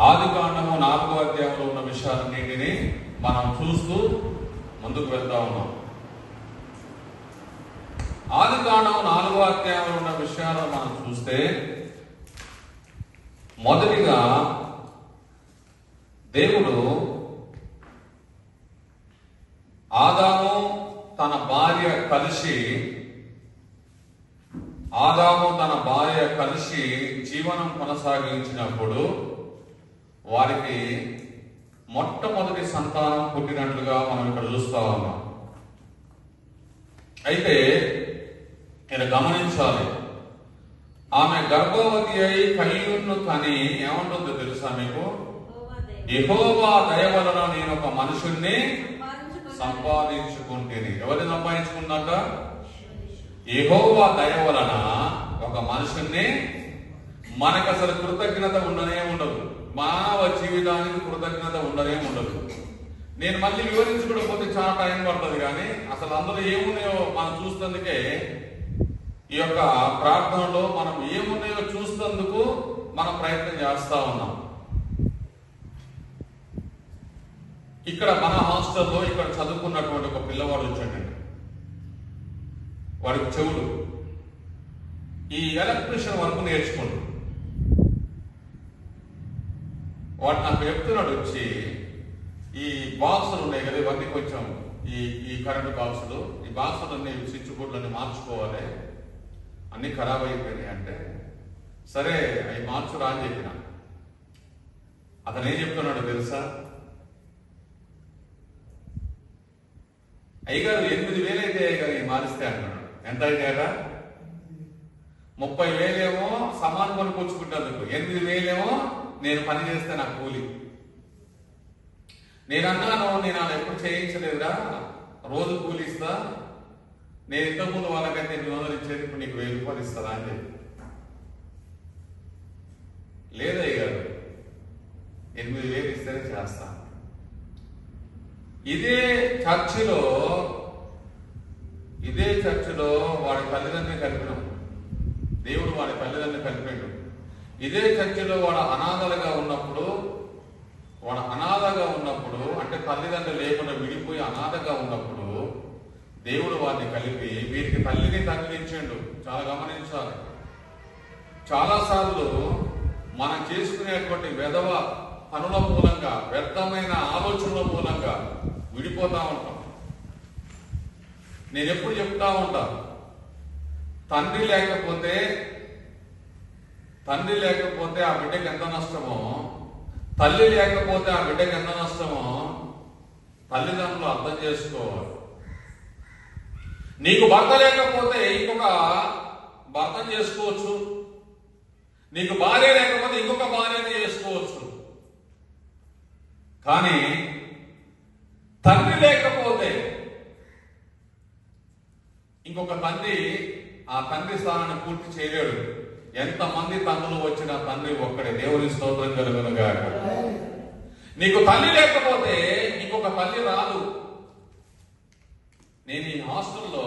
ఆది కాండము నాలుగో అధ్యాయంలో ఉన్న విషయాలన్నింటినీ మనం చూస్తూ ముందుకు వెళ్తా ఉన్నాం. ఆది కాండము నాలుగో అధ్యాయంలో ఉన్న విషయాలను మనం చూస్తే మొదటిగా దేవుడు ఆదాము తన భార్య కలిసి ఆదాము తన భార్య కలిసి జీవనం కొనసాగించినప్పుడు వారికి మొట్టమొదటి సంతానం పుట్టినట్లుగా మనం ఇక్కడ చూస్తా ఉన్నాం. అయితే నేను గమనించాలి. ఆమె గర్భవతి అయి కయ్యూన్ను కని ఏమంటుందో తెలుసా మీకు? యెహోవా దయ వలన నేను ఒక మనుషుణ్ణి సంపాదించుకుంటేని. ఎవరిని సంపాదించుకున్నాక? యెహోవా దయ వలన ఒక మనుషుణ్ణి మనకు అసలు కృతజ్ఞత ఉండనే ఉండదు. మానవ జీవితానికి కృతజ్ఞత ఉండనే ఉండదు. నేను మళ్ళీ వివరించుకోకపోతే పోతే చాలా టైం పడుతుంది కానీ అసలు అందులో ఏమున్నాయో మనం చూసినందుకే ఈ యొక్క ప్రార్థనలో మనం ఏమున్నాయో చూస్తందుకు మనం ప్రయత్నం చేస్తా ఉన్నాం. ఇక్కడ మన హాస్టల్లో ఇక్కడ చదువుకున్నటువంటి ఒక పిల్లవాడు వచ్చాడండి. వాడికి చెవుడు ఈ ఎలక్ట్రిషియన్ వర్క్ నేర్చుకుంటాడు వాడు నాకు చెప్తున్నాడు వచ్చి ఈ బాక్సులు ఉన్నాయి కదా ఇవన్నీ కొంచెం ఈ ఈ కరెంటు బాక్సులు ఈ బాక్సులన్నీ స్విచ్ బోర్డులన్నీ మార్చుకోవాలి. అన్నీ ఖరాబ్ అయిపోయినాయి అంటే సరే అవి మార్చురా అని చెప్పిన. అతను ఏం చెప్తున్నాడు తెలుసా? అయ్యగారు ఎనిమిది వేలు అయితే అయ్యగారు మారిస్తే అంటున్నాడు. ఎంత అయితే ముప్పై వేలేమో సమాన్ కొనుక్కొచ్చుకుంటేందుకు ఎనిమిది వేలేమో నేను పని చేస్తే నా కూలి. నేను అన్నాను నేను అలా ఎప్పుడు చేయించలేదురా. రోజు కూలి ఇస్తా. నేను ఇంతకుముందు వాళ్ళకైతే ఎన్ని వందలు ఇచ్చేది ఇప్పుడు నీకు వెయ్యి రూపాయలు ఇస్తారా? అని చెప్పి. లేదయ్య గారు ఎనిమిది వేలు ఇస్తేనే చేస్తాను ఇదే చర్చిలో ఇదే చర్చిలో వాడి తల్లిదండ్రులు కలిపిన దేవుడు వాడి తల్లిదండ్రులు కలిపాడు ఇదే చర్చిలో వాడు అనాథలుగా ఉన్నప్పుడు వాడు అనాథగా ఉన్నప్పుడు అంటే తల్లిదండ్రులు లేకుండా విడిపోయి అనాథగా ఉన్నప్పుడు దేవుడు వారిని కలిపి వీరికి తల్లిని తండ్రిని చాలా గమనించాలి. చాలాసార్లు మనం చేసుకునేటువంటి వెధవ పనుల మూలంగా వ్యర్థమైన ఆలోచనల మూలంగా విడిపోతా ఉంటాం. నేను ఎప్పుడు చెప్తా ఉంటాను. తండ్రి లేకపోతే తండ్రి లేకపోతే ఆ బిడ్డకి ఎంత నష్టమో తల్లి లేకపోతే ఆ బిడ్డకి ఎంత నష్టమో తల్లిదండ్రులు అర్థం చేసుకోవాలి. నీకు భర్త లేకపోతే ఇంకొక భర్త చేసుకోవచ్చు. నీకు భార్య లేకపోతే ఇంకొక భార్యని చేసుకోవచ్చు. కానీ తండ్రి లేకపోతే ఇంకొక తండ్రి ఆ తండ్రి స్థానాన్ని పూర్తి చేయలేడు. ఎంతమంది తండ్రులు వచ్చిన తండ్రి ఒక్కడే దేవుని స్తోత్రం కలుగునుగా నీకు తల్లి లేకపోతే నీకొక తల్లి రాదు. నేను ఈ హాస్టల్లో